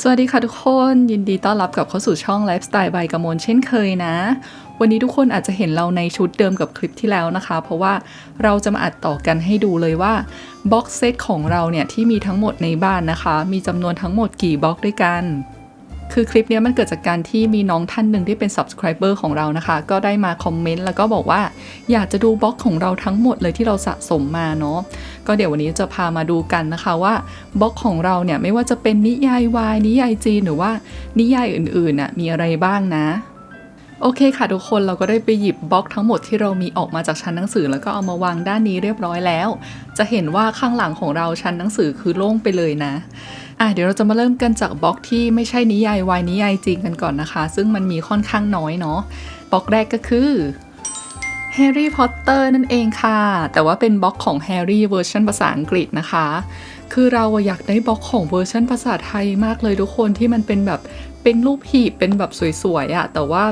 สวัสดีค่ะทุกคน ยินดีต้อนรับกลับเข้าสู่ช่องไลฟ์สไตล์ใบกมลเช่นเคยนะ วันนี้ทุกคนอาจจะเห็นเราในชุดเดิมกับคลิปที่แล้วนะคะ เพราะว่าเราจะมาอัดต่อกันให้ดูเลยว่าบ็อกเซตของเราเนี่ยที่มีทั้งหมดในบ้านนะคะ มีจำนวนทั้งหมดกี่บ็อกด้วยกัน คือคลิปนี้มันเกิดจากการที่มีน้องท่านหนึ่งที่เป็น subscriber ของเรานะคะ ก็ได้มาคอมเมนต์แล้วก็บอกว่า อยากจะดูบล็อกของเราทั้งหมดเลยที่เราสะสมมาเนาะก็เดี๋ยววันนี้จะพามาดูกันนะคะว่าบล็อกของเราเนี่ยไม่ว่าจะเป็นนิยายวายนิยายจีนหรือว่านิยายอื่นๆน่ะมีอะไรบ้างนะโอเคค่ะทุกคนเราก็ได้ไปหยิบบล็อกทั้งหมดที่เรามีออกมาจากชั้นหนังสือ แล้วก็เอามาวางด้านนี้เรียบร้อยแล้ว จะเห็นว่าข้างหลังของเราชั้นหนังสือคือโล่งไปเลยนะ อะเดี๋ยวเราจะมาเริ่มกันจากบล็อกที่ไม่ใช่นิยายวายนิยายจริงกันก่อนนะคะ ซึ่งมันมีค่อนข้างน้อยเนาะบล็อกแรกก็คือแฮร์รี่พอตเตอร์นั่นเองค่ะ แต่ว่าเป็นบล็อกของแฮร์รี่เวอร์ชันภาษาอังกฤษนะคะ คือเราอยากได้บล็อกของเวอร์ชันภาษาไทยมากเลยทุกคนที่มันเป็นแบบเป็นรูปหีบเป็นแบบสวยๆอะแต่ว่า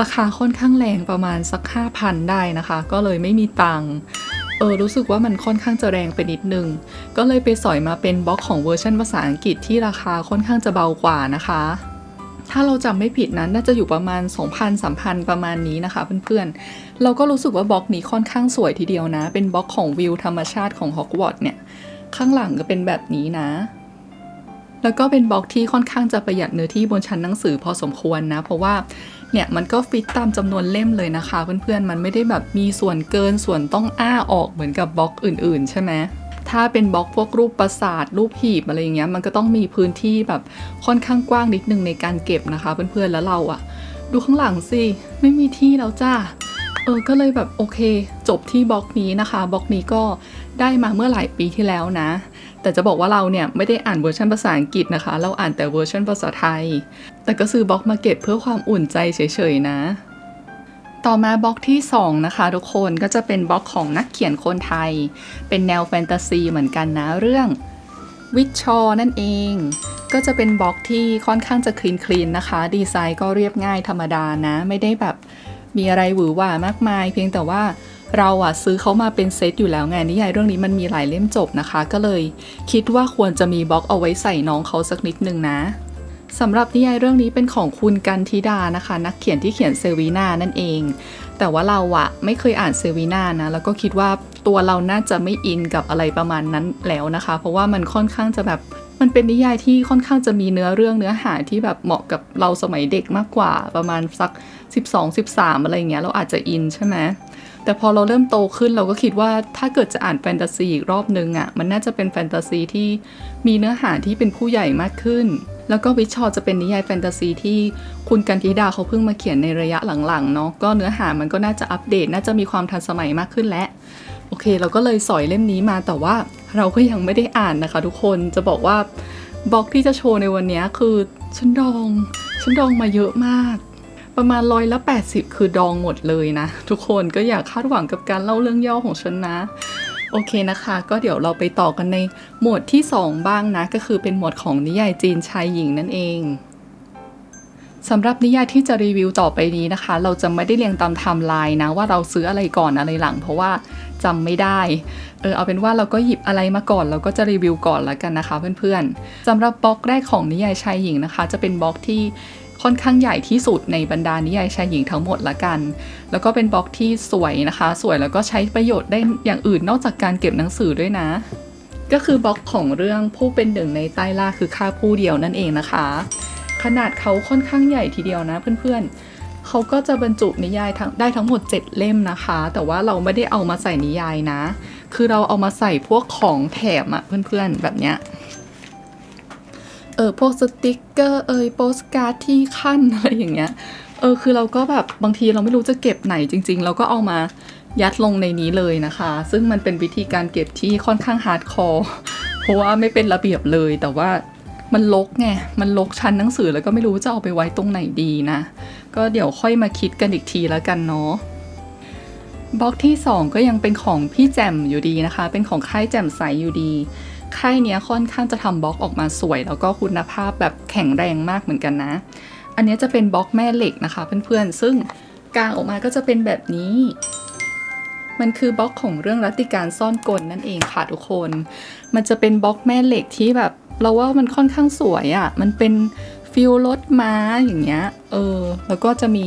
ราคาค่อนข้างแรงประมาณสัก 5,000 ได้นะคะ ก็เลยไม่มีตังค์ เออรู้สึกว่ามันค่อนข้างจะแรงไปนิดนึง ก็เลยไปสอยมาเป็นบล็อกของเวอร์ชันภาษาอังกฤษที่ราคาค่อนข้างจะเบากว่านะคะ ถ้าเราจำไม่ผิดนั้นน่าจะอยู่ประมาณ 2,000-3,000 ประมาณนี้นะคะเพื่อนๆ เราก็รู้สึกว่าบล็อกนี้ค่อนข้างสวยทีเดียวนะ เป็นบล็อกของวิวธรรมชาติของฮอกวอตส์เนี่ย ข้างหลังก็เป็นแบบนี้นะแล้วก็เป็นบล็อกที่ค่อนข้างจะประหยัดเนื้อที่บนชั้นหนังสือพอสมควรนะ เพราะว่า เนี่ยมันก็ฟิตตามจำนวนเล่มเลยนะคะเพื่อนๆ มันไม่ได้แบบมีส่วนเกินส่วนต้องอ้าออกเหมือนกับบล็อกอื่นๆ ใช่ไหมถ้าเป็นบล็อกพวกรูปปราสาทรูปหีบอะไรอย่างเงี้ยมันก็ต้องมีพื้นที่แบบค่อนข้างกว้างนิดนึงในการเก็บนะคะเพื่อนๆ แล้วเราอะดูข้างหลังสิไม่มีที่แล้วจ้าเออก็เลยแบบโอเค จบที่บล็อกนี้นะคะบล็อกนี้ก็ได้มาเมื่อหลายปีที่แล้วนะ แต่จะบอกว่าเราเนี่ยไม่ได้อ่านเวอร์ชันภาษาอังกฤษนะคะ เราอ่านแต่เวอร์ชันภาษาไทย แต่ก็ซื้อบล็อกมาเก็บเพื่อความอุ่นใจเฉยๆนะ ต่อมาบล็อกที่ 2 นะคะ ทุกคนก็จะเป็นบล็อกของนักเขียนคนไทย เป็นแนวแฟนตาซีเหมือนกันนะเรื่องวิชชอนั่นเอง ก็จะเป็นบล็อกที่ค่อนข้างจะคลีนคลีนนะคะ ดีไซน์ก็เรียบง่ายธรรมดานะ ไม่ได้แบบมีอะไรหวือหวามากมาย เพียงแต่ว่า เราอะซื้อเขามาเป็นเซตอยู่แล้วไงนิยายเรื่องนี้มันมีหลายเล่มจบนะคะ ก็เลย คิดว่าควรจะมีบล็อกเอาไว้ใส่น้องเขาสักนิดนึงนะสำหรับนิยายเรื่องนี้เป็นของคุณกันธิดานะคะ นักเขียนที่เขียนเซวีนานั่นเอง แต่ว่าเราอะไม่เคยอ่านเซวีนานะ แล้วก็คิดว่าตัวเราน่าจะไม่อินกับอะไรประมาณนั้นแล้วนะคะ เพราะว่ามันค่อนข้างจะแบบมันเป็นนิยายที่ค่อนข้างจะมีเนื้อเรื่องเนื้อหาที่แบบเหมาะกับเราสมัยเด็กมากกว่าประมาณสัก 12-13 อะไรอย่างเงี้ยเราอาจจะอินใช่ไหม แต่พอเราเริ่มโตขึ้นเราก็คิดว่าถ้าเกิดจะอ่านแฟนตาซีอีกรอบนึงอะ่ะมันน่าจะเป็นแฟนตาซีที่มีเนื้อหาที่เป็นผู้ใหญ่มากขึ้น แล้วก็วิชชอจะเป็นนิยายแฟนตาซีที่คุณกันธิดาเขาเพิ่งมาเขียนในระยะหลังๆเนาะก็เนื้อหามันก็น่าจะอัปเดต น่าจะมีความทันสมัยมากขึ้นแล้วโอเค เราก็เลยสอยเล่มนี้มาแต่ว่าเราก็ยังไม่ได้อ่านนะคะ ทุกคนจะบอกว่าบล็อกที่จะโชว์ในวันนี้คือฉันดองฉันดองมาเยอะมาก ประมาณร้อยละ 80 คือดองหมดเลยนะ ทุกคนก็อย่าคาดหวังกับการเล่าเรื่องย่อของฉันนะ โอเคนะคะ ก็เดี๋ยวเราไปต่อกันในหมวดที่ 2 บ้างนะ ก็คือเป็นหมวดของนิยายจีนชายหญิงนั่นเองสำหรับนิยายที่จะรีวิวต่อไปนี้นะคะ เราจะไม่ได้เรียงตามไทม์ไลน์นะว่าเราซื้ออะไรก่อนอะไรหลัง เพราะว่าจำไม่ได้เออเอาเป็นว่าเราก็หยิบอะไรมาก่อน เราก็จะรีวิวก่อนแล้วกันนะคะเพื่อนๆสำหรับบล็อกแรกของนิยายชายหญิงนะคะ จะเป็นบล็อกที่ ค่อนข้างใหญ่ที่สุดในบรรดานิยายชายหญิงทั้งหมดละกัน แล้วก็เป็นบล็อกที่สวยนะคะ สวยแล้วก็ใช้ประโยชน์ได้อย่างอื่นนอกจากการเก็บหนังสือด้วยนะ ก็คือบล็อกของเรื่องผู้เป็นหนึ่งในใต้ล่าคือข้าผู้เดียวนั่นเองนะคะ ขนาดเขาค่อนข้างใหญ่ทีเดียวนะเพื่อนๆเขาก็จะบรรจุนิยายทั้งได้ทั้งหมด 7 เล่มนะคะ แต่ว่าเราไม่ได้เอามาใส่นิยายนะ คือเราเอามาใส่พวกของแถมอะเพื่อนๆแบบเนี้ย เออพวกสติกเกอร์เอยโปสการ์ดที่ขั้นอะไรอย่างเงี้ยเออคือเราก็แบบบางทีเราไม่รู้จะเก็บไหนจริง ๆ เราก็เอามายัดลงในนี้เลยนะคะ ซึ่งมันเป็นวิธีการเก็บที่ค่อนข้างฮาร์ดคอร์เพราะว่าไม่เป็นระเบียบเลยแต่ว่ามันลกไง มันลกชั้นหนังสือแล้วก็ไม่รู้จะเอาไปไว้ตรงไหนดีนะ ก็เดี๋ยวค่อยมาคิดกันอีกทีแล้วกันเนาะ บล็อกที่ 2 ก็ยังเป็นของพี่แจมอยู่ดีนะคะ เป็นของค่ายแจมใสอยู่ดี ค่ายเนี้ยค่อนข้างจะทำบล็อกออกมาสวย แล้วก็คุณภาพแบบแข็งแรงมากเหมือนกันนะ อันนี้จะเป็นบล็อกแม่เหล็กนะคะเพื่อนๆ ซึ่งกลางออกมาก็จะเป็นแบบนี้ มันคือบล็อกของเรื่องรัตติการซ่อนกลนั่นเองค่ะทุกคน มันจะเป็นบล็อกแม่เหล็กที่แบบเราว่ามันค่อนข้างสวยอะ่ะ มันเป็นฟิลรถม้าอย่างเงี้ย เออ แล้วก็จะมี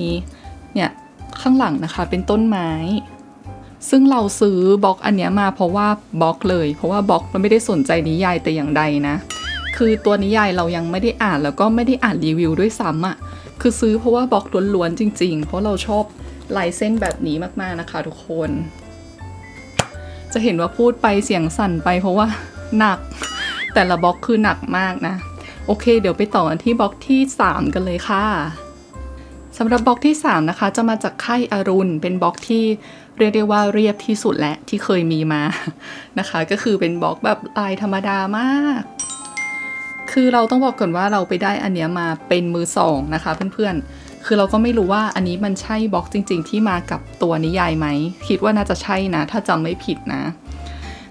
เนี่ยข้างหลังนะคะเป็นต้นไม้ ซึ่งเราซื้อบล็อกอันนี้มาเพราะว่าบล็อกเลย เพราะว่าบล็อกมันไม่ได้สนใจนิยายแต่อย่างใดนะ คือตัวนิยายเรายังไม่ได้อ่านแล้วก็ไม่ได้อ่านรีวิวด้วยซ้ำอะ่ะคือซื้อเพราะว่าบล็อกล้วนๆจริง ๆ เพราะเราชอบลายเส้นแบบนี้มากๆนะคะทุกคน จะเห็นว่าพูดไปเสียงสั่นไปเพราะว่าหนัก แต่ละบล็อกคือหนักมากนะ โอเค เดี๋ยวไปต่อกันที่บล็อกที่ 3 กันเลยค่ะ สำหรับบล็อกที่ 3 นะคะ จะมาจากค่ายอรุณ เป็นบล็อกที่เรียกได้ว่าเรียบที่สุดและที่เคยมีมานะคะ ก็คือเป็นบล็อกแบบลายธรรมดามาก คือเราต้องบอกก่อนว่าเราไปได้อันเนี้ยมาเป็นมือสองนะคะเพื่อนๆ คือเราก็ไม่รู้ว่าอันนี้มันใช่บล็อกจริง ๆ ที่มากับตัวนิยายไหม คิดว่าน่าจะใช่นะ ถ้าจำไม่ผิดนะ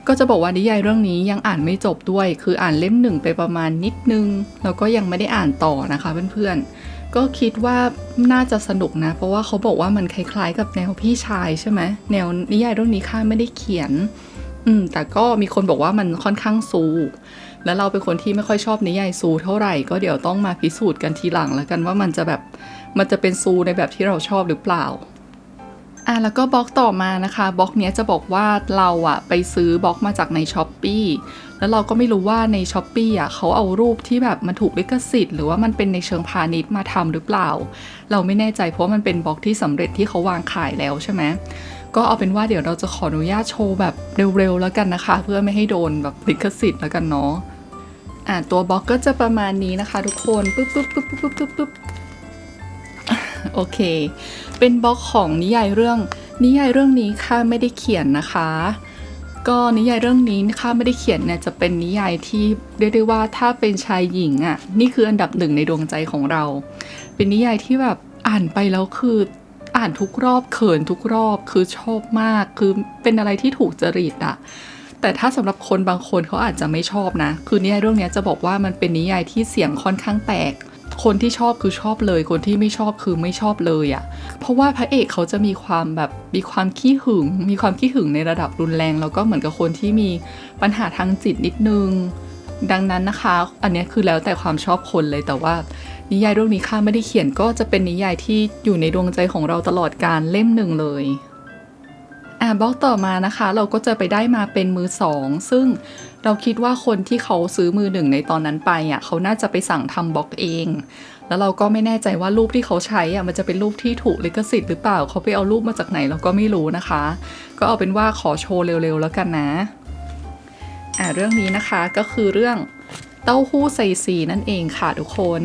ก็จะบอกว่านิยายเรื่องนี้ยังอ่านไม่จบด้วย คืออ่านเล่มหนึ่งไปประมาณนิดนึง แล้วก็ยังไม่ได้อ่านต่อนะคะเพื่อนๆ ก็คิดว่าน่าจะสนุกนะ เพราะว่าเขาบอกว่ามันคล้ายๆ กับแนวพี่ชายใช่ไหมแนวนิยายเรื่องนี้ข้าไม่ได้เขียน อืม แต่ก็มีคนบอกว่ามันค่อนข้างซูแล้วเราเป็นคนที่ไม่ค่อยชอบนิยายซูเท่าไหร่ก็เดี๋ยวต้องมาพิสูจน์กันทีหลังแล้วกันว่ามันจะแบบมันจะเป็นซูในแบบที่เราชอบหรือเปล่าอะแล้วก็บล็อกต่อมานะคะบล็อกเนี้ยจะบอกว่าเราอะไปซื้อบล็อกมาจากในช้อปปี แล้วเราก็ไม่รู้ว่าในช้อปปี้อะเขาเอารูปที่แบบมันถูกลิขสิทธิ์หรือว่ามันเป็นในเชิงพาณิชย์มาทำหรือเปล่า เราไม่แน่ใจเพราะว่ามันเป็นบล็อกที่สำเร็จที่เขาวางขายแล้วใช่ไหมก็เอาเป็นว่าเดี๋ยวเราจะขออนุญาตโชว์แบบเร็วๆแล้วกันนะคะ เพื่อไม่ให้โดนแบบลิขสิทธิ์แล้วกันเนาะอะตัวบล็อกก็จะประมาณนี้นะคะทุกคนปึ๊บปึ๊บปึ๊บปึ๊บปึ๊บปึ๊บโอเค เป็นบล็อกของนิยายเรื่องนิยายเรื่องนี้ข้าไม่ได้เขียนนะคะ ก็นิยายเรื่องนี้ข้าไม่ได้เขียนเนี่ยจะเป็นนิยายที่เรียกได้ว่าถ้าเป็นชายหญิงอะ่ะนี่คืออันดับหนึ่งในดวงใจของเรา เป็นนิยายที่แบบอ่านไปแล้วคืออ่านทุกรอบเขินทุกรอบคือชอบมากคือเป็นอะไรที่ถูกจริตอะแต่ถ้าสำหรับคนบางคนเขาอาจจะไม่ชอบนะ คือนิยายเรื่องนี้จะบอกว่ามันเป็นนิยายที่เสียงค่อนข้างแตก คนที่ชอบคือชอบเลย คนที่ไม่ชอบคือไม่ชอบเลยอะ่ะ เพราะว่าพระเอกเขาจะมีความแบบมีความขี้หึง มีความขี้หึงในระดับรุนแรง แล้วก็เหมือนกับคนที่มีปัญหาทางจิตนิดนึง ดังนั้นนะคะ อันนี้คือแล้วแต่ความชอบคนเลยแต่ว่า นิยายเรื่องนี้ข้าไม่ได้เขียนก็จะเป็นนิยายที่อยู่ในดวงใจของเราตลอดการเล่มหนึ่งเลย อ่าบล็อกต่อมานะคะ เราก็จะไปได้มาเป็นมือสองซึ่งเราคิดว่าคนที่เขาซื้อมือหนึ่งในตอนนั้นไปอะเขาน่าจะไปสั่งทำบล็อกเอง แล้วเราก็ไม่แน่ใจว่ารูปที่เขาใช้อะมันจะเป็นรูปที่ถูกลิขสิทธิ์หรือเปล่าเขาไปเอารูปมาจากไหนเราก็ไม่รู้นะคะ ก็เอาเป็นว่าขอโชว์เร็วๆแล้วกันนะอ่าเรื่องนี้นะคะก็คือเรื่องเต้าหู้ใส่ซีนั่นเองค่ะทุกคน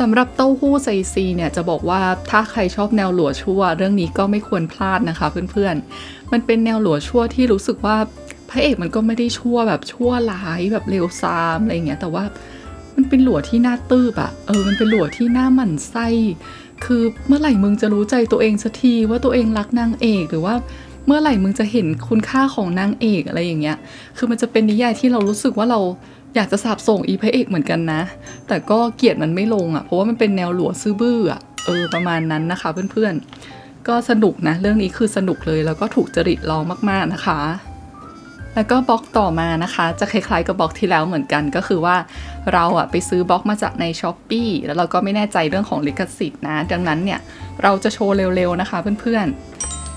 สำหรับเต้าหู้ไซซีเนี่ยจะบอกว่าถ้าใครชอบแนวหลัวชั่ว เรื่องนี้ก็ไม่ควรพลาดนะคะเพื่อนๆ มันเป็นแนวหลัวชั่วที่รู้สึกว่าพระเอกมันก็ไม่ได้ชั่วแบบชั่วร้ายแบบเลวซามอะไรเงี้ยแต่ว่ามันเป็นหลัวที่น่าตื้บอะเออมันเป็นหลัวที่น่าหมั่นไส้คือเมื่อไหร่มึงจะรู้ใจตัวเองสักทีว่าตัวเองรักนางเอกหรือว่าเมื่อไหร่มึงจะเห็นคุณค่าของนางเอกอะไรอย่างเงี้ย คือมันจะเป็นนิยายที่เรารู้สึกว่าเรา อยากจะสาบส่งอีพระเอกเหมือนกันนะ แต่ก็เกลียดมันไม่ลงอะ่ะ เพราะว่ามันเป็นแนวหลัวซื่อบื้ออะ่ะเออประมาณนั้นนะคะเพื่อนๆ ก็สนุกนะ เรื่องนี้คือสนุกเลยแล้วก็ถูกจริตเรามากๆนะคะ แล้วก็บล็อกต่อมานะคะ จะคล้ายๆกับบล็อกที่แล้วเหมือนกันก็คือว่าเราอะไปซื้อบล็อกมาจากในช้อปปีแล้วเราก็ไม่แน่ใจเรื่องของลิขสิทธิ์นะ ดังนั้นเนี่ยเราจะโชว์เร็วๆนะคะเพื่อน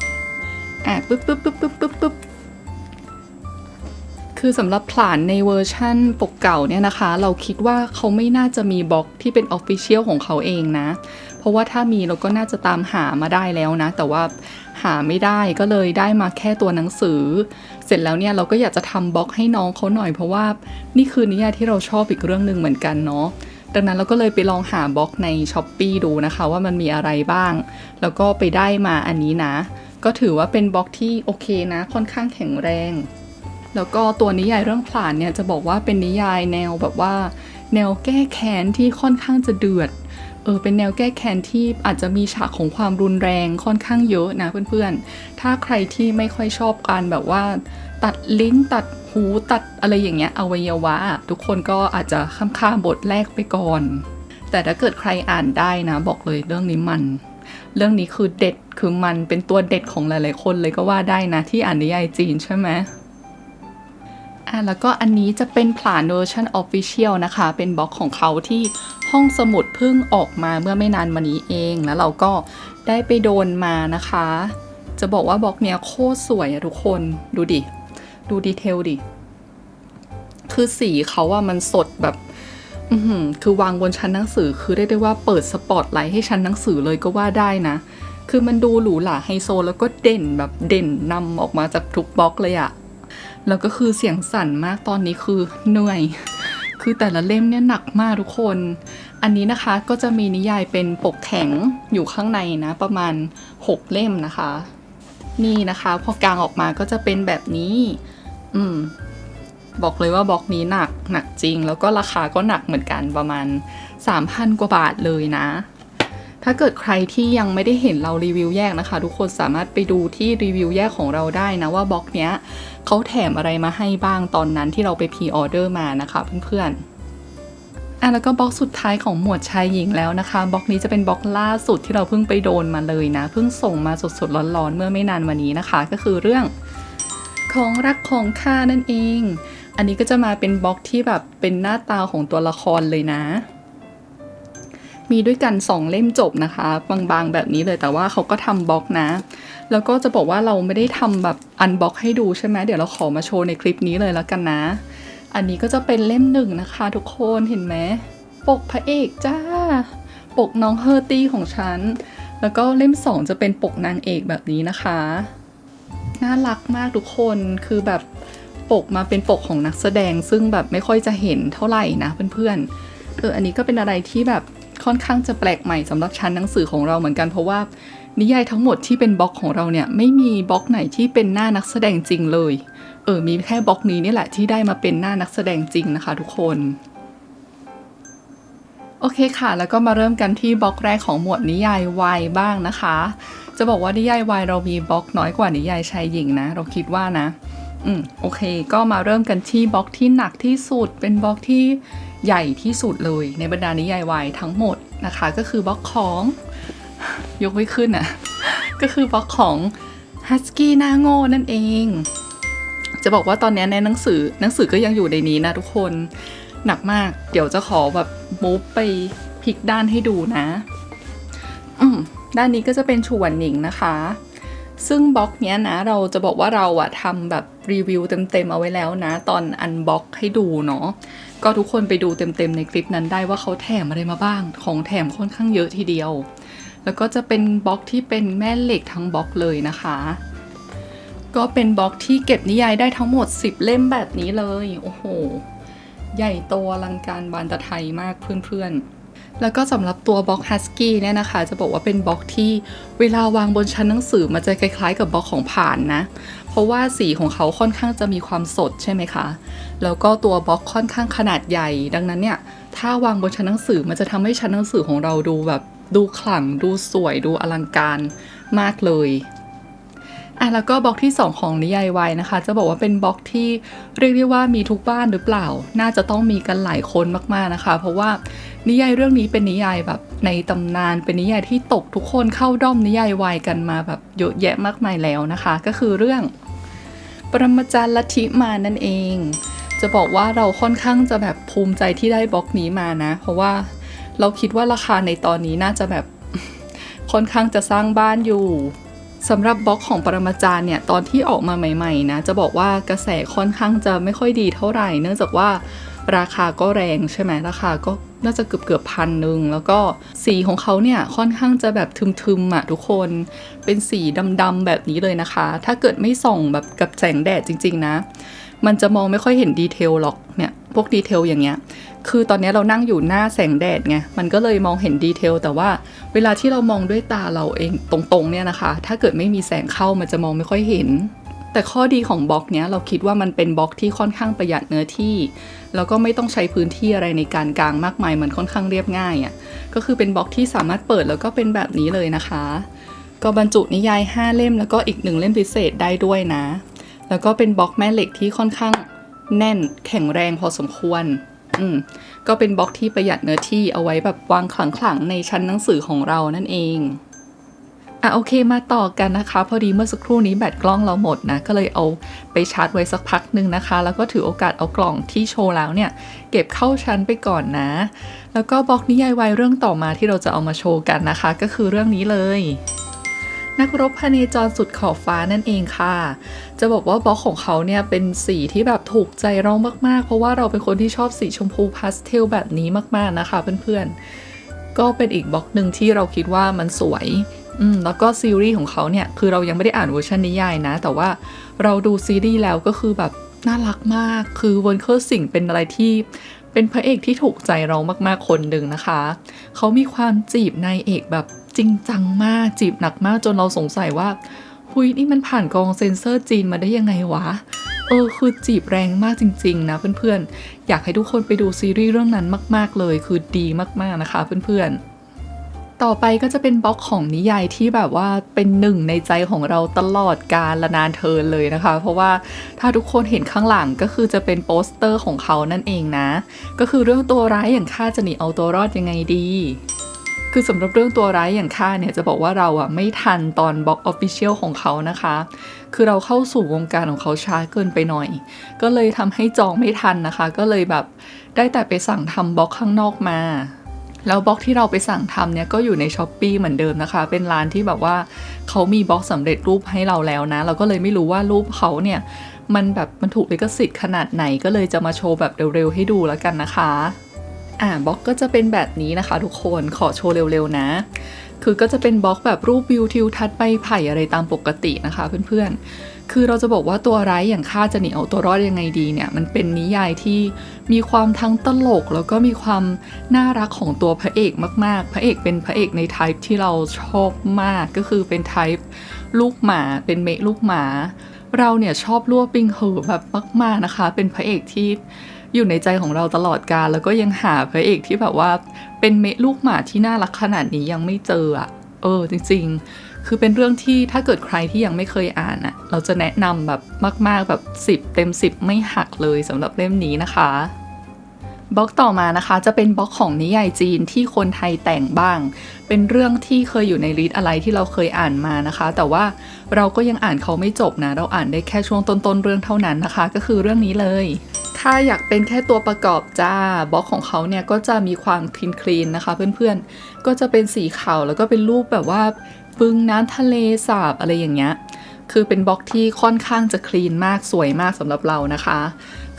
ๆอะปึ๊บปึ๊บปึ๊บปึ๊บปึ๊บปึ๊บ คือสำหรับผลานในเวอร์ชั่นปกเก่าเนี่ยนะคะ เราคิดว่าเขาไม่น่าจะมีบล็อกที่เป็นออฟฟิเชียลของเขาเองนะ เพราะว่าถ้ามีเราก็น่าจะตามหามาได้แล้วนะ แต่ว่าหาไม่ได้ก็เลยได้มาแค่ตัวหนังสือ เสร็จแล้วเนี่ยเราก็อยากจะทำบล็อกให้น้องเขาหน่อย เพราะว่านี่คือนิยายที่เราชอบอีกเรื่องหนึ่งเหมือนกันเนาะดังนั้นเราก็เลยไปลองหาบล็อกในช้อปปีดูนะคะ ว่ามันมีอะไรบ้าง แล้วก็ไปได้มาอันนี้นะ ก็ถือว่าเป็นบล็อกที่โอเคนะ ค่อนข้างแข็งแรง แล้วก็ตัวนิยายเรื่องผลานเนี่ยจะบอกว่าเป็นนิยายแนวแบบว่า แนวแก้แค้นที่ค่อนข้างจะเดือดเออเป็นแนวแก้แค้นที่อาจจะมีฉากของความรุนแรงค่อนข้างเยอะนะเพื่อนๆ ถ้าใครที่ไม่ค่อยชอบการแบบว่า ตัดลิ้นตัดหูตัดอะไรอย่างเงี้ยอวัยวะอะทุกคนก็อาจจะข้ามข้ามบทแรกไปก่อน แต่ถ้าเกิดใครอ่านได้นะ บอกเลยเรื่องนี้มัน เรื่องนี้คือเด็ดคือมันเป็นตัวเด็ดของหลายๆคนเลยก็ว่าได้นะที่อ่านนิยายจีนใช่ไหม อะแล้วก็อันนี้จะเป็นผลานเวอร์ชันออฟฟิเชียลนะคะ เป็นบล็อกของเขาที่ห้องสมุดเพิ่งออกมาเมื่อไม่นานมานี้เอง แล้วเราก็ได้ไปโดนมานะคะ จะบอกว่าบล็อกเนี้ยโคตรสวยอะทุกคนดูดิ ดูดีเทลดิ คือสีเขาว่ามันสดแบบคือวางบนชั้นหนังสือคือได้ได้ว่าเปิดสปอตไลท์ให้ชั้นหนังสือเลยก็ว่าได้นะ คือมันดูหรูหราไฮโซ แล้วก็เด่นแบบเด่นนำออกมาจากทุกบล็อกเลยอะ แล้วก็คือเสียงสั่นมากตอนนี้คือเหนื่อย คือแต่ละเล่มเนี่ยหนักมากทุกคน อันนี้นะคะก็จะมีนิยายเป็นปกแข็งอยู่ข้างในนะ ประมาณ 6 เล่มนะคะ นี่นะคะพอกางออกมาก็จะเป็นแบบนี้ อืม บอกเลยว่าบล็อกนี้หนักหนักจริง แล้วก็ราคาก็หนักเหมือนกันประมาณ 3,000 กว่าบาทเลยนะ ถ้าเกิดใครที่ยังไม่ได้เห็นเรารีวิวแยกนะคะ ทุกคนสามารถไปดูที่รีวิวแยกของเราได้นะว่าบล็อกเนี้ยเขาแถมอะไรมาให้บ้างตอนนั้นที่เราไปพรีออเดอร์มานะคะเพื่อนๆอะแล้วก็บล็อกสุดท้ายของหมวดชายหญิงแล้วนะคะบล็อกนี้จะเป็นบล็อกล่าสุดที่เราเพิ่งไปโดนมาเลยนะ เพิ่งส่งมาสดๆร้อนๆเมื่อไม่นานมานี้นะคะ ก็คือเรื่องของรักของข้านั่นเอง อันนี้ก็จะมาเป็นบล็อกที่แบบเป็นหน้าตาของตัวละครเลยนะ มีด้วยกัน 2 เล่มจบนะคะ บางๆแบบนี้เลยแต่ว่าเขาก็ทำบล็อกนะ แล้วก็จะบอกว่าเราไม่ได้ทำแบบอันบล็อกให้ดูใช่ไหมเดี๋ยวเราขอมาโชว์ในคลิปนี้เลยแล้วกันนะ อันนี้ก็จะเป็นเล่มหนึ่งนะคะ ทุกคนเห็นไหมปกพระเอกจ้า ปกน้องเฮอร์ตี้ของฉัน แล้วก็เล่มสองจะเป็นปกนางเอกแบบนี้นะคะ น่ารักมากทุกคนคือแบบปกมาเป็นปกของนักแสดงซึ่งแบบไม่ค่อยจะเห็นเท่าไหร่นะเพื่อนๆเอออันนี้ก็เป็นอะไรที่แบบ ค่อนข้างจะแปลกใหม่สำหรับชั้นหนังสือของเราเหมือนกัน เพราะว่านิยายทั้งหมดที่เป็นบล็อกของเราเนี่ยไม่มีบล็อกไหนที่เป็นหน้านักแสดงจริงเลย เออมีแค่บล็อกนี้นี่แหละที่ได้มาเป็นหน้านักแสดงจริงนะคะ ทุกคนโอเคค่ะ แล้วก็มาเริ่มกันที่บล็อกแรกของหมวดนิยายวายบ้างนะคะ จะบอกว่านิยายวายเรามีบล็อกน้อยกว่านิยายชายหญิงนะ เราคิดว่านะ อืมโอเค ก็มาเริ่มกันที่บล็อกที่หนักที่สุด เป็นบล็อกที่ ใหญ่ที่สุดเลยในบรรดานิยายวายทั้งหมดนะคะ ก็คือบล็อกของ ยกไม่ขึ้นอะ ก็คือบล็อกของฮัสกี้หน้าโง่นั่นเอง จะบอกว่าตอนนี้ในหนังสือหนังสือก็ยังอยู่ในนี้นะทุกคนหนักมาก เดี๋ยวจะขอแบบมูฟไปพลิกด้านให้ดูนะ อืมด้านนี้ก็จะเป็นฉวนหนิงนะคะ ซึ่งบล็อกเนี้ยนะ เราจะบอกว่าเราอะทำแบบรีวิวเต็มๆเอาไว้แล้วนะ ตอนอันบล็อกให้ดูเนาะ ก็ทุกคนไปดูเต็มๆในคลิปนั้นได้ว่าเขาแถมอะไรมาบ้าง ของแถมค่อนข้างเยอะทีเดียว แล้วก็จะเป็นบล็อกที่เป็นแม่เหล็กทั้งบล็อกเลยนะคะ ก็เป็นบล็อกที่เก็บนิยายได้ทั้งหมด 10 เล่มแบบนี้เลย โอ้โห ใหญ่โตอลังการบานตะไทยมากเพื่อนๆแล้วก็สำหรับตัวบล็อก Husky เนี่ยนะคะ จะบอกว่าเป็นบล็อกที่เวลาวางบนชั้นหนังสือมันจะคล้ายๆกับบล็อกของผ่านนะ ราะว่าสีของเขาค่อนข้างจะมีความสดใช่ไหมคะ แล้วก็ตัวบล็อกค่อนข้างขนาดใหญ่ ดังนั้นเนี่ย ถ้าวางบนชั้นหนังสือมันจะทำให้ชั้นหนังสือของเราดูแบบดูขลัง ดูสวย ดูอลังการมากเลยอะแล้วก็บล็อกที่ 2 ของนิยายวายนะคะ จะบอกว่าเป็นบล็อกที่เรียกได้ว่ามีทุกบ้านหรือเปล่า น่าจะต้องมีกันหลายคนมากๆนะคะ เพราะว่านิยายเรื่องนี้เป็นนิยายแบบในตำนานเป็นนิยายที่ตกทุกคนเข้าด้อมนิยายวายกันมาแบบเยอะแยะมากมายแล้วนะคะ ก็คือเรื่อง ปรมาจารย์ลัทธิมานั่นเอง จะบอกว่าเราค่อนข้างจะแบบภูมิใจที่ได้บล็อกนี้มานะ เพราะว่าเราคิดว่าราคาในตอนนี้น่าจะแบบค่อนข้างจะสร้างบ้านอยู่สำหรับบล็อกของปรมาจารย์เนี่ยตอนที่ออกมาใหม่ ๆ นะ จะบอกว่ากระแสค่อนข้างจะไม่ค่อยดีเท่าไหร่ เนื่องจากว่า ราคาก็แรงใช่ไหมราคาก็น่าจะเกือบเกือบพันหนึ่งแล้วก็สีของเขาเนี่ยค่อนข้างจะแบบทึมๆอะทุกคนเป็นสีดำๆแบบนี้เลยนะคะ ถ้าเกิดไม่ส่องแบบกับแสงแดดจริง ๆ นะ มันจะมองไม่ค่อยเห็นดีเทลหรอกเนี่ยพวกดีเทลอย่างเงี้ยคือตอนนี้เรานั่งอยู่หน้าแสงแดดไงมันก็เลยมองเห็นดีเทลแต่ว่าเวลาที่เรามองด้วยตาเราเองตรงๆเนี่ยนะคะ ถ้าเกิดไม่มีแสงเข้ามันจะมองไม่ค่อยเห็น แต่ข้อดีของบล็อกเนี้ยเราคิดว่ามันเป็นบล็อกที่ค่อนข้างประหยัดเนื้อที่ แล้วก็ไม่ต้องใช้พื้นที่อะไรในการกางมากมายมันค่อนข้างเรียบง่ายอะ่ะก็คือเป็นบล็อกที่สามารถเปิดแล้วก็เป็นแบบนี้เลยนะคะ ก็บรรจุนิยาย 5 เล่มแล้วก็อีกหนึ่งเล่มพิเศษได้ด้วยนะ แล้วก็เป็นบล็อกแม่เหล็กที่ค่อนข้างแน่นแข็งแรงพอสมควรอืมก็เป็นบล็อกที่ประหยัดเนื้อที่เอาไว้แบบวางขลังๆในชั้นหนังสือของเรานั่นเอง อะอะโอเคมาต่อกันนะคะ พอดีเมื่อสักครู่นี้แบตกล้องเราหมดนะก็เลยเอาไปชาร์จไว้สักพักหนึ่งนะคะ แล้วก็ถือโอกาสเอากล่องที่โชว์แล้วเนี่ยเก็บเข้าชั้นไปก่อนนะ แล้วก็บล็อกนิยายวายเรื่องต่อมาที่เราจะเอามาโชว์กันนะคะ ก็คือเรื่องนี้เลยนักรบพเนจรสุดขอบฟ้านั่นเองค่ะ จะบอกว่าบล็อกของเขาเนี่ยเป็นสีที่แบบถูกใจเรามากๆ เพราะว่าเราเป็นคนที่ชอบสีชมพูพาสเทลแบบนี้มากๆนะคะเพื่อนๆ ก็เป็นอีกบล็อกหนึ่งที่เราคิดว่ามันสวย อืมแล้วก็ซีรีส์ของเขาเนี่ยคือเรายังไม่ได้อ่านเวอร์ชันนิยายนะ แต่ว่าเราดูซีรีส์แล้วก็คือแบบน่ารักมาก คือเวนเคอร์สิงเป็นอะไรที่เป็นพระเอกที่ถูกใจเรามากๆคนหนึ่งนะคะ เขามีความจีบนายเอกแบบจริงจังมากจีบหนักมากจนเราสงสัยว่าหุยนี่มันผ่านกองเซนเซอร์จีนมาได้ยังไงวะ เออคือจีบแรงมากจริง ๆ นะเพื่อนๆ อยากให้ทุกคนไปดูซีรีส์เรื่องนั้นมาก ๆเลย คือดีมากๆนะคะเพื่อนๆ ต่อไปก็จะเป็นบล็อกของนิยายที่แบบว่าเป็นหนึ่งในใจของเราตลอดกาลละนานเทินเลยนะคะ เพราะว่าถ้าทุกคนเห็นข้างหลังก็คือจะเป็นโปสเตอร์ของเขานั่นเองนะ ก็คือเรื่องตัวร้ายอย่างข้าจะหนีเอาตัวรอดยังไงดี คือสำหรับเรื่องตัวร้ายอย่างข้าเนี่ยจะบอกว่าเราอะไม่ทันตอนบล็อกออฟฟิเชียลของเขานะคะ คือเราเข้าสู่วงการของเขาช้าเกินไปหน่อย ก็เลยทำให้จองไม่ทันนะคะ ก็เลยแบบได้แต่ไปสั่งทำบล็อกข้างนอกมา แล้วบล็อกที่เราไปสั่งทำเนี่ยก็อยู่ในช้อปปีเหมือนเดิมนะคะ เป็นร้านที่แบบว่าเขามีบล็อกสำเร็จรูปให้เราแล้วนะ เราก็เลยไม่รู้ว่ารูปเขาเนี่ยมันแบบมันถูกลิขสิทธิ์ขนาดไหนก็เลยจะมาโชว์แบบเร็วๆให้ดูแล้วกันนะคะอ่าบล็อกก็จะเป็นแบบนี้นะคะ ทุกคนขอโชว์เร็วๆนะ คือก็จะเป็นบล็อกแบบรูปวิวทิวทัศน์ใบไผ่อะไรตามปกตินะคะเพื่อนๆ คือเราจะบอกว่าตัวร้ายอย่างข้าจะหนีเอาตัวรอดยังไงดีเนี่ยมันเป็นนิยายที่มีความทั้งตลก แล้วก็มีความน่ารักของตัวพระเอกมาก ๆ พระเอกเป็นพระเอกในไทป์ที่เราชอบมากก็คือเป็นไทป์ลูกหมาเป็นเมะลูกหมา เราเนี่ยชอบลั่วปิงเหอแบบมาก ๆนะคะ เป็นพระเอกที่อยู่ในใจของเราตลอดกาลแล้วก็ยังหาพระเอกที่แบบว่าเป็นเมะลูกหมาที่น่ารักขนาดนี้ยังไม่เจออะเออจริง ๆ คือเป็นเรื่องที่ถ้าเกิดใครที่ยังไม่เคยอ่านอะเราจะแนะนำแบบมาก ๆ แบบ 10 เต็ม 10 ไม่หักเลยสำหรับเล่มนี้นะคะบล็อกต่อมานะคะจะเป็นบล็อกของนิยายจีนที่คนไทยแต่งบ้าง เป็นเรื่องที่เคยอยู่ในลิสต์อะไรที่เราเคยอ่านมานะคะ แต่ว่าเราก็ยังอ่านเขาไม่จบนะ เราอ่านได้แค่ช่วงต้นๆเรื่องเท่านั้นนะคะ ก็คือเรื่องนี้เลย ถ้าอยากเป็นแค่ตัวประกอบจ้าบล็อกของเขาเนี่ยก็จะมีความคลีนคลีนๆนะคะ เพื่อนๆก็จะเป็นสีขาวแล้วก็เป็นรูปแบบว่า บึงน้ำทะเลสาบอะไรอย่างเงี้ยคือเป็นบล็อกที่ค่อนข้างจะคลีนมากสวยมากสำหรับเรานะคะ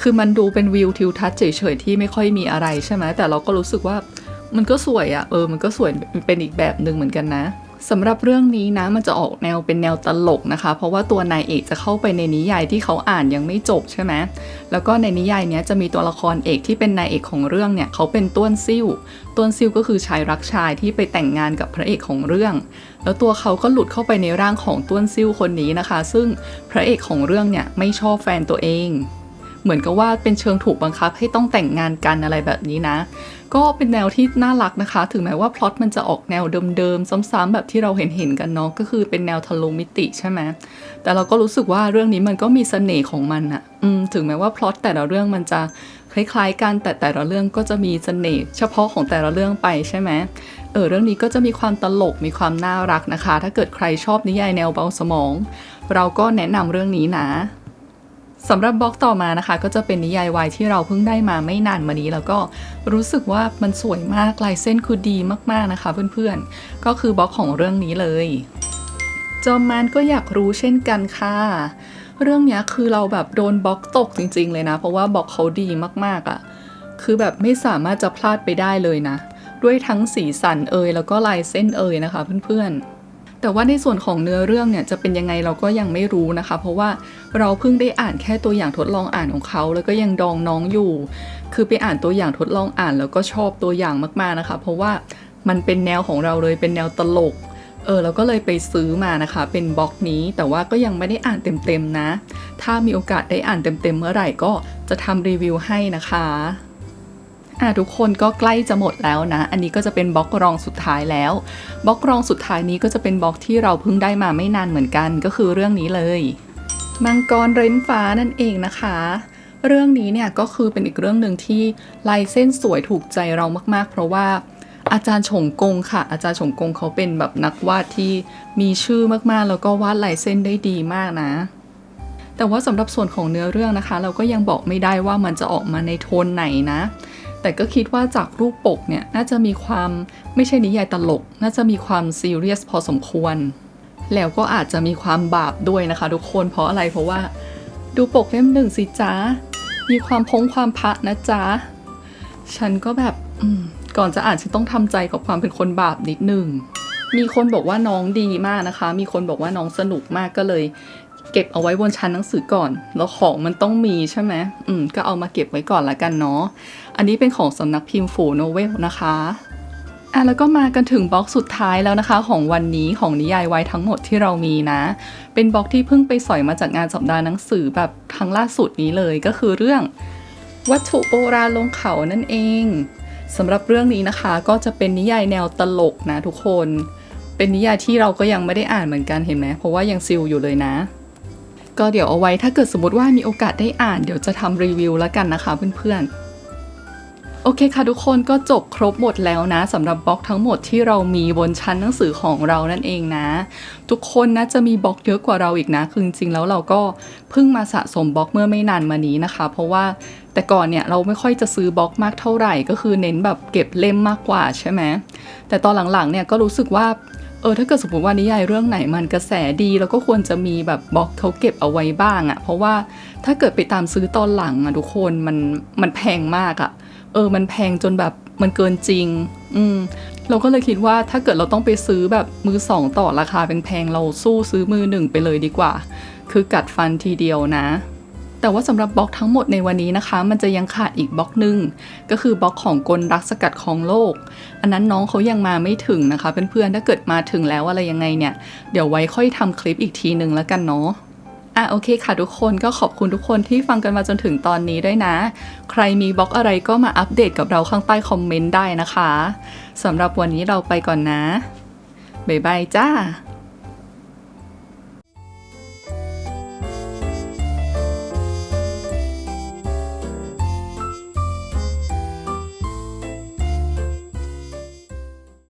คือมันดูเป็นวิวทิวทัศน์เฉยๆที่ไม่ค่อยมีอะไรใช่ไหมแต่เราก็รู้สึกว่ามันก็สวยอะเออมันก็สวยเป็นอีกแบบหนึ่งเหมือนกันนะ สำหรับเรื่องนี้นะมันจะออกแนวเป็นแนวตลกนะคะ เพราะว่าตัวนายเอกจะเข้าไปในนิยายที่เขาอ่านยังไม่จบใช่ไหมแล้วก็ในนิยายเนี้ยจะมีตัวละครเอกที่เป็นนายเอกของเรื่องเนี่ยเขาเป็นต้วนซิ่วต้วนซิ่วก็คือชายรักชายที่ไปแต่งงานกับพระเอกของเรื่อง แล้วตัวเขาก็หลุดเข้าไปในร่างของต้วนซิ่วคนนี้นะคะ ซึ่งพระเอกของเรื่องเนี่ยไม่ชอบแฟนตัวเอง เหมือนกับว่าเป็นเชิงถูกบังคับให้ต้องแต่งงานกันอะไรแบบนี้นะ ก็เป็นแนวที่น่ารักนะคะ ถึงแม้ว่าพล็อตมันจะออกแนวเดิมๆซ้ำๆแบบที่เราเห็นๆกันเนาะก็คือเป็นแนวทะลุมิติใช่ไหมแต่เราก็รู้สึกว่าเรื่องนี้มันก็มีเสน่ห์ของมันอะอืมถึงแม้ว่าพล็อตแต่ละเรื่องมันจะคล้ายๆกันแต่แต่ละเรื่องก็จะมีเสน่ห์เฉพาะของแต่ละเรื่องไปใช่ไหมเออเรื่องนี้ก็จะมีความตลกมีความน่ารักนะคะ ถ้าเกิดใครชอบนิยายแนวเบาสมอง เราก็แนะนำเรื่องนี้นะ สำหรับบล็อกต่อมานะคะ ก็จะเป็นนิยายวายที่เราเพิ่งได้มาไม่นานมานี้ แล้วก็รู้สึกว่ามันสวยมากลายเส้นคือดีมากๆนะคะ เพื่อนๆ ก็คือบล็อกของเรื่องนี้เลย จอมมานก็อยากรู้เช่นกันค่ะ เรื่องนี้คือเราแบบโดนบล็อกตกจริง ๆ เลยนะ เพราะว่าบล็อกเขาดีมากๆอะ่ะ คือแบบไม่สามารถจะพลาดไปได้เลยนะ ด้วยทั้งสีสันเอ่ยแล้วก็ลายเส้นเอ่ยนะคะ เพื่อนๆ แต่ว่าในส่วนของเนื้อเรื่องเนี่ยจะเป็นยังไงเราก็ยังไม่รู้นะคะ เพราะว่าเราเพิ่งได้อ่านแค่ตัวอย่างทดลองอ่านของเขา แล้วก็ยังดองน้องอยู่ คือไปอ่านตัวอย่างทดลองอ่าน แล้วก็ชอบตัวอย่างมากๆนะคะ เพราะว่ามันเป็นแนวของเราเลยเป็นแนวตลกเออเราก็เลยไปซื้อมานะคะ เป็นบล็อกนี้แต่ว่าก็ยังไม่ได้อ่านเต็มๆนะ ถ้ามีโอกาสได้อ่านเต็มๆเมื่อไหร่ก็จะทำรีวิวให้นะคะ อะทุกคนก็ใกล้จะหมดแล้วนะ อันนี้ก็จะเป็นบล็อกรองสุดท้ายแล้ว บล็อกรองสุดท้ายนี้ก็จะเป็นบล็อกที่เราเพิ่งได้มาไม่นานเหมือนกันก็คือเรื่องนี้เลย มังกรเร้นฟ้านั่นเองนะคะ เรื่องนี้เนี่ยก็คือเป็นอีกเรื่องหนึ่งที่ลายเส้นสวยถูกใจเรามากๆ เพราะว่าอาจารย์ฉงกงค่ะ อาจารย์ฉงกงเขาเป็นแบบนักวาดที่มีชื่อมากๆ แล้วก็วาดลายเส้นได้ดีมากนะ แต่ว่าสำหรับส่วนของเนื้อเรื่องนะคะ เราก็ยังบอกไม่ได้ว่ามันจะออกมาในโทนไหนนะ แต่ก็คิดว่าจากรูปปกเนี่ยน่าจะมีความไม่ใช่นิยายตลก น่าจะมีความซีเรียสพอสมควร แล้วก็อาจจะมีความบาปด้วยนะคะ ทุกคนเพราะอะไรเพราะว่า ดูปกเล่มหนึ่งสิจ๊ะมีความพงความพระนะจ๊ะฉันก็แบบก่อนจะอ่านฉันต้องทำใจกับความเป็นคนบาปนิดหนึ่งมีคนบอกว่าน้องดีมากนะคะ มีคนบอกว่าน้องสนุกมากก็เลย เก็บเอาไว้บนชั้นหนังสือก่อน แล้วของมันต้องมีใช่ไหมอืม ก็เอามาเก็บไว้ก่อนละกันเนาะ อันนี้เป็นของสำนักพิมพ์ฝูโนเวลนะคะอะแล้วก็มากันถึงบล็อกสุดท้ายแล้วนะคะ ของวันนี้ของนิยายไว้ทั้งหมดที่เรามีนะ เป็นบล็อกที่เพิ่งไปสอยมาจากงานสัปดาห์หนังสือแบบครั้งล่าสุดนี้เลยก็คือเรื่อง วัตถุโบราณลงเขานั่นเองสำหรับเรื่องนี้นะคะก็จะเป็นนิยายแนวตลกนะทุกคน เป็นนิยายที่เราก็ยังไม่ได้อ่านเหมือนกันเห็นไหมเพราะว่ายังซิลอยู่เลยนะ ก็เดี๋ยวเอาไว้ถ้าเกิดสมมติว่ามีโอกาสได้อ่านเดี๋ยวจะทำรีวิวแล้วกันนะคะเพื่อนๆ โอเคค่ะทุกคนก็จบครบหมดแล้วนะสำหรับบล็อกทั้งหมดที่เรามีบนชั้นหนังสือของเรานั่นเองนะ ทุกคนนะจะมีบล็อกเยอะกว่าเราอีกนะคือจริงๆแล้วเราก็เพิ่งมาสะสมบล็อกเมื่อไม่นานมานี้นะคะ เพราะว่าแต่ก่อนเนี่ยเราไม่ค่อยจะซื้อบล็อกมากเท่าไหร่ ก็คือเน้นแบบเก็บเล่มมากกว่าใช่ไหมแต่ตอนหลังๆเนี่ยก็รู้สึกว่า เออถ้าเกิดสมมติว่านิยายเรื่องไหนมันกระแสดีแล้วก็ควรจะมีแบบบล็อกเขาเก็บเอาไว้บ้างอะ่ะ เพราะว่าถ้าเกิดไปตามซื้อตอนหลังอะ่ะทุกคนมันมันแพงมากอะ่ะ เออมันแพงจนแบบมันเกินจริง อืมเราก็เลยคิดว่าถ้าเกิดเราต้องไปซื้อแบบมือสองต่อราคาแพงๆเราสู้ซื้อมือหนึ่งไปเลยดีกว่า คือกัดฟันทีเดียวนะ แต่ว่าสำหรับบล็อกทั้งหมดในวันนี้นะคะ มันจะยังขาดอีกบล็อกหนึ่งก็คือบล็อกของกลรักสกัดของโลก อันนั้นน้องเขายังมาไม่ถึงนะคะเพื่อนๆถ้าเกิดมาถึงแล้วอะไรยังไงเนี่ย เดี๋ยวไว้ค่อยทำคลิปอีกทีหนึ่งแล้วกันเนาะอะโอเคค่ะทุกคนก็ขอบคุณทุกคนที่ฟังกันมาจนถึงตอนนี้ด้วยนะ ใครมีบล็อกอะไรก็มาอัปเดตกับเราข้างใต้คอมเมนต์ได้นะคะสำหรับวันนี้เราไปก่อนนะ บ๊ายบายจ้า